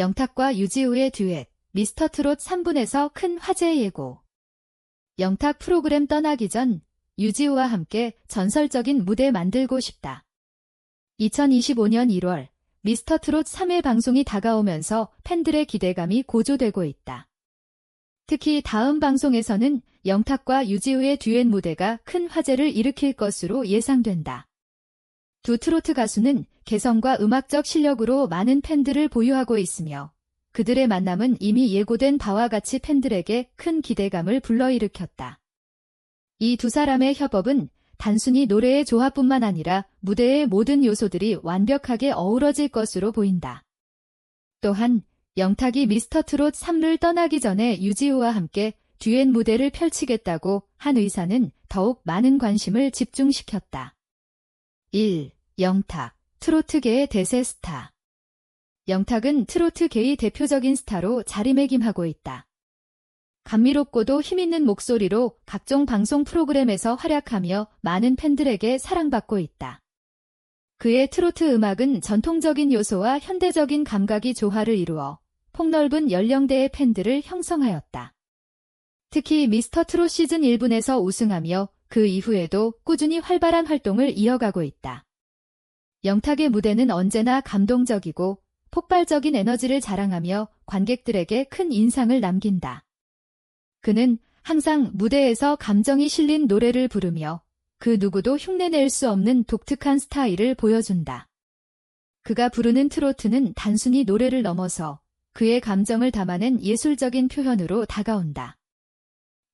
영탁과 유지우의 듀엣, 미스터 트롯 3분에서 큰 화제 예고. 영탁 프로그램 떠나기 전 유지우와 함께 전설적인 무대 만들고 싶다. 2025년 1월 미스터 트롯 3회 방송이 다가오면서 팬들의 기대감이 고조되고 있다. 특히 다음 방송에서는 영탁과 유지우의 듀엣 무대가 큰 화제를 일으킬 것으로 예상된다. 두 트로트 가수는 개성과 음악적 실력으로 많은 팬들을 보유하고 있으며 그들의 만남은 이미 예고된 바와 같이 팬들에게 큰 기대감을 불러일으켰다. 이 두 사람의 협업은 단순히 노래의 조합뿐만 아니라 무대의 모든 요소들이 완벽하게 어우러질 것으로 보인다. 또한 영탁이 미스터 트롯 3를 떠나기 전에 유지우와 함께 듀엣 무대를 펼치겠다고 한 의사는 더욱 많은 관심을 집중시켰다. 1. 영탁, 트로트계의 대세 스타. 영탁은 트로트계의 대표적인 스타로 자리매김하고 있다. 감미롭고도 힘있는 목소리로 각종 방송 프로그램에서 활약하며 많은 팬들에게 사랑받고 있다. 그의 트로트 음악은 전통적인 요소와 현대적인 감각이 조화를 이루어 폭넓은 연령대의 팬들을 형성하였다. 특히 미스터 트롯 시즌 1분에서 우승하며 그 이후에도 꾸준히 활발한 활동을 이어가고 있다. 영탁의 무대는 언제나 감동적이고 폭발적인 에너지를 자랑하며 관객들에게 큰 인상을 남긴다. 그는 항상 무대에서 감정이 실린 노래를 부르며 그 누구도 흉내낼 수 없는 독특한 스타일을 보여준다. 그가 부르는 트로트는 단순히 노래를 넘어서 그의 감정을 담아낸 예술적인 표현으로 다가온다.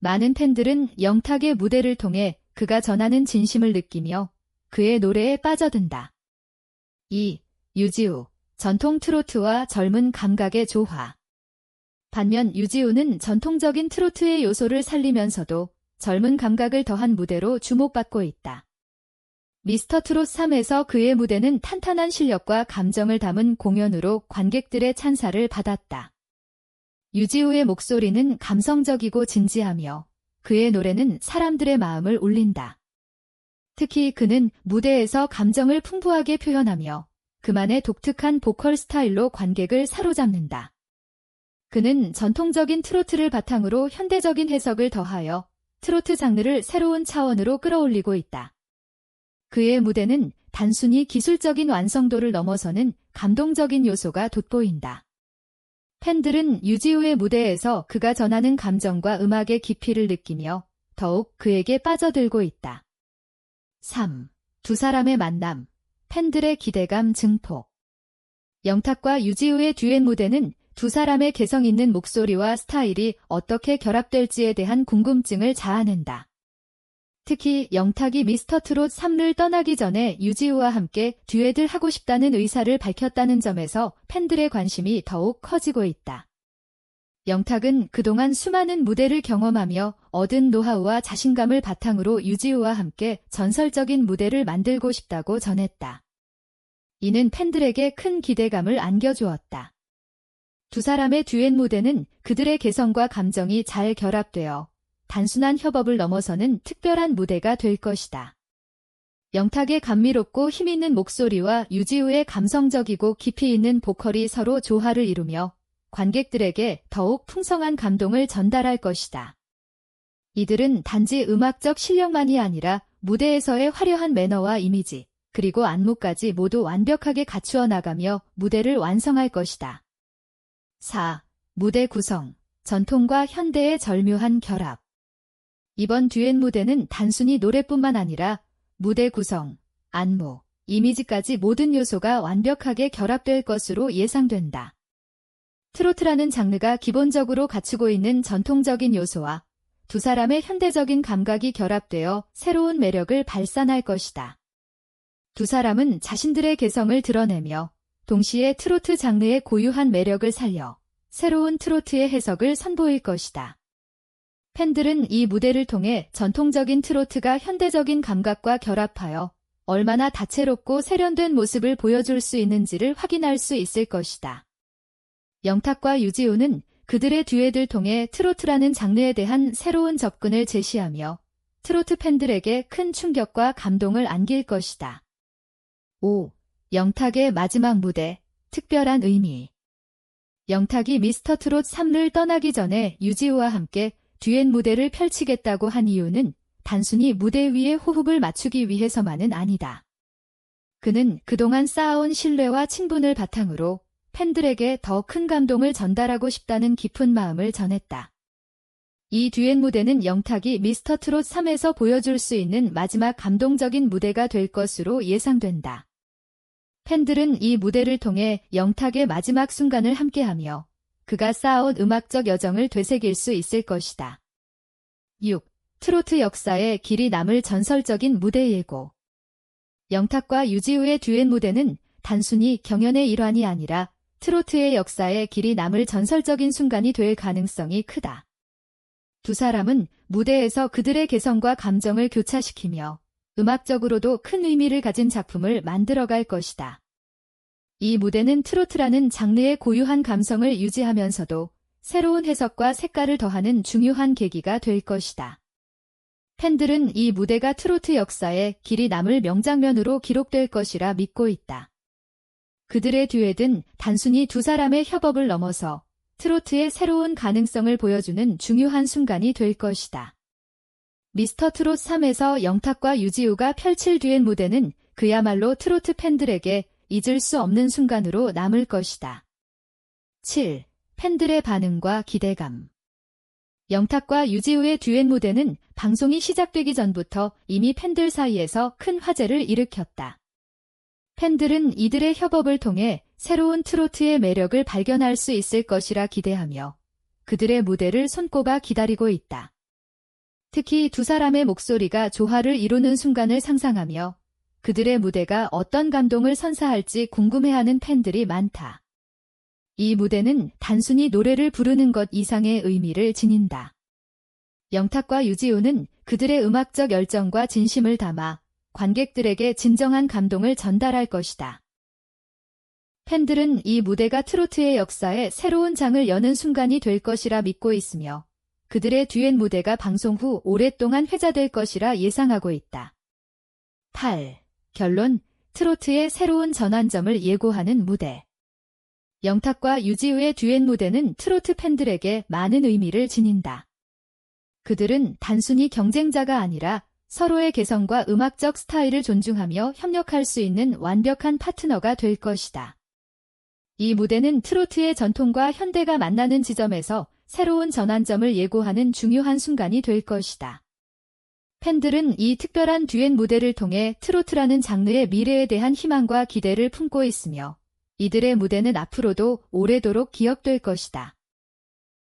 많은 팬들은 영탁의 무대를 통해 그가 전하는 진심을 느끼며 그의 노래에 빠져든다. 2. 유지우 전통 트로트와 젊은 감각의 조화 반면 유지우는 전통적인 트로트의 요소를 살리면서도 젊은 감각을 더한 무대로 주목받고 있다. 미스터 트롯 3에서 그의 무대는 탄탄한 실력과 감정을 담은 공연으로 관객들의 찬사를 받았다. 유지우의 목소리는 감성적이고 진지하며 그의 노래는 사람들의 마음을 울린다. 특히 그는 무대에서 감정을 풍부하게 표현하며 그만의 독특한 보컬 스타일로 관객을 사로잡는다. 그는 전통적인 트로트를 바탕으로 현대적인 해석을 더하여 트로트 장르를 새로운 차원으로 끌어올리고 있다. 그의 무대는 단순히 기술적인 완성도를 넘어서는 감동적인 요소가 돋보인다. 팬들은 유지우의 무대에서 그가 전하는 감정과 음악의 깊이를 느끼며 더욱 그에게 빠져들고 있다. 3. 두 사람의 만남, 팬들의 기대감 증폭. 영탁과 유지우의 듀엣 무대는 두 사람의 개성 있는 목소리와 스타일이 어떻게 결합될지에 대한 궁금증을 자아낸다. 특히 영탁이 미스터 트롯 3를 떠나기 전에 유지우와 함께 듀엣을 하고 싶다는 의사를 밝혔다는 점에서 팬들의 관심이 더욱 커지고 있다. 영탁은 그동안 수많은 무대를 경험하며 얻은 노하우와 자신감을 바탕으로 유지우와 함께 전설적인 무대를 만들고 싶다고 전했다. 이는 팬들에게 큰 기대감을 안겨주었다. 두 사람의 듀엣 무대는 그들의 개성과 감정이 잘 결합되어 단순한 협업을 넘어서는 특별한 무대가 될 것이다. 영탁의 감미롭고 힘있는 목소리와 유지우의 감성적이고 깊이 있는 보컬이 서로 조화를 이루며 관객들에게 더욱 풍성한 감동을 전달할 것이다. 이들은 단지 음악적 실력만이 아니라 무대에서의 화려한 매너와 이미지, 그리고 안무까지 모두 완벽하게 갖추어 나가며 무대를 완성할 것이다. 4. 무대 구성, 전통과 현대의 절묘한 결합. 이번 듀엣 무대는 단순히 노래뿐만 아니라 무대 구성, 안무, 이미지까지 모든 요소가 완벽하게 결합될 것으로 예상된다. 트로트라는 장르가 기본적으로 갖추고 있는 전통적인 요소와 두 사람의 현대적인 감각이 결합되어 새로운 매력을 발산할 것이다. 두 사람은 자신들의 개성을 드러내며 동시에 트로트 장르의 고유한 매력을 살려 새로운 트로트의 해석을 선보일 것이다. 팬들은 이 무대를 통해 전통적인 트로트가 현대적인 감각과 결합하여 얼마나 다채롭고 세련된 모습을 보여줄 수 있는지를 확인할 수 있을 것이다. 영탁과 유지우는 그들의 듀엣을 통해 트로트라는 장르에 대한 새로운 접근을 제시하며 트로트 팬들에게 큰 충격과 감동을 안길 것이다. 5. 영탁의 마지막 무대, 특별한 의미. 영탁이 미스터 트롯 3를 떠나기 전에 유지우와 함께 듀엣 무대를 펼치겠다고 한 이유는 단순히 무대 위에 호흡을 맞추기 위해서만은 아니다. 그는 그동안 쌓아온 신뢰와 친분을 바탕으로 팬들에게 더 큰 감동을 전달하고 싶다는 깊은 마음을 전했다. 이 듀엣 무대는 영탁이 미스터 트롯 3에서 보여줄 수 있는 마지막 감동적인 무대가 될 것으로 예상된다. 팬들은 이 무대를 통해 영탁의 마지막 순간을 함께하며 그가 쌓아온 음악적 여정을 되새길 수 있을 것이다. 6. 트로트 역사에 길이 남을 전설적인 무대 예고 영탁과 유지우의 듀엣 무대는 단순히 경연의 일환이 아니라 트로트의 역사에 길이 남을 전설적인 순간이 될 가능성이 크다. 두 사람은 무대에서 그들의 개성과 감정을 교차시키며 음악적으로도 큰 의미를 가진 작품을 만들어갈 것이다. 이 무대는 트로트라는 장르의 고유한 감성을 유지하면서도 새로운 해석과 색깔을 더하는 중요한 계기가 될 것이다. 팬들은 이 무대가 트로트 역사에 길이 남을 명장면으로 기록될 것이라 믿고 있다. 그들의 듀엣은 단순히 두 사람의 협업을 넘어서 트로트의 새로운 가능성을 보여주는 중요한 순간이 될 것이다. 미스터 트롯 3에서 영탁과 유지우가 펼칠 듀엣 무대는 그야말로 트로트 팬들에게 잊을 수 없는 순간으로 남을 것이다. 7. 팬들의 반응과 기대감 영탁과 유지우의 듀엣 무대는 방송이 시작되기 전부터 이미 팬들 사이에서 큰 화제를 일으켰다. 팬들은 이들의 협업을 통해 새로운 트로트의 매력을 발견할 수 있을 것이라 기대하며 그들의 무대를 손꼽아 기다리고 있다. 특히 두 사람의 목소리가 조화를 이루는 순간을 상상하며 그들의 무대가 어떤 감동을 선사할지 궁금해하는 팬들이 많다. 이 무대는 단순히 노래를 부르는 것 이상의 의미를 지닌다. 영탁과 유지우는 그들의 음악적 열정과 진심을 담아 관객들에게 진정한 감동을 전달할 것이다. 팬들은 이 무대가 트로트의 역사에 새로운 장을 여는 순간이 될 것이라 믿고 있으며 그들의 듀엣 무대가 방송 후 오랫동안 회자될 것이라 예상하고 있다. 8. 결론 트로트의 새로운 전환점을 예고하는 무대 영탁과 유지우의 듀엣 무대는 트로트 팬들에게 많은 의미를 지닌다. 그들은 단순히 경쟁자가 아니라 서로의 개성과 음악적 스타일을 존중하며 협력할 수 있는 완벽한 파트너가 될 것이다. 이 무대는 트로트의 전통과 현대가 만나는 지점에서 새로운 전환점을 예고하는 중요한 순간이 될 것이다. 팬들은 이 특별한 듀엣 무대를 통해 트로트라는 장르의 미래에 대한 희망과 기대를 품고 있으며 이들의 무대는 앞으로도 오래도록 기억될 것이다.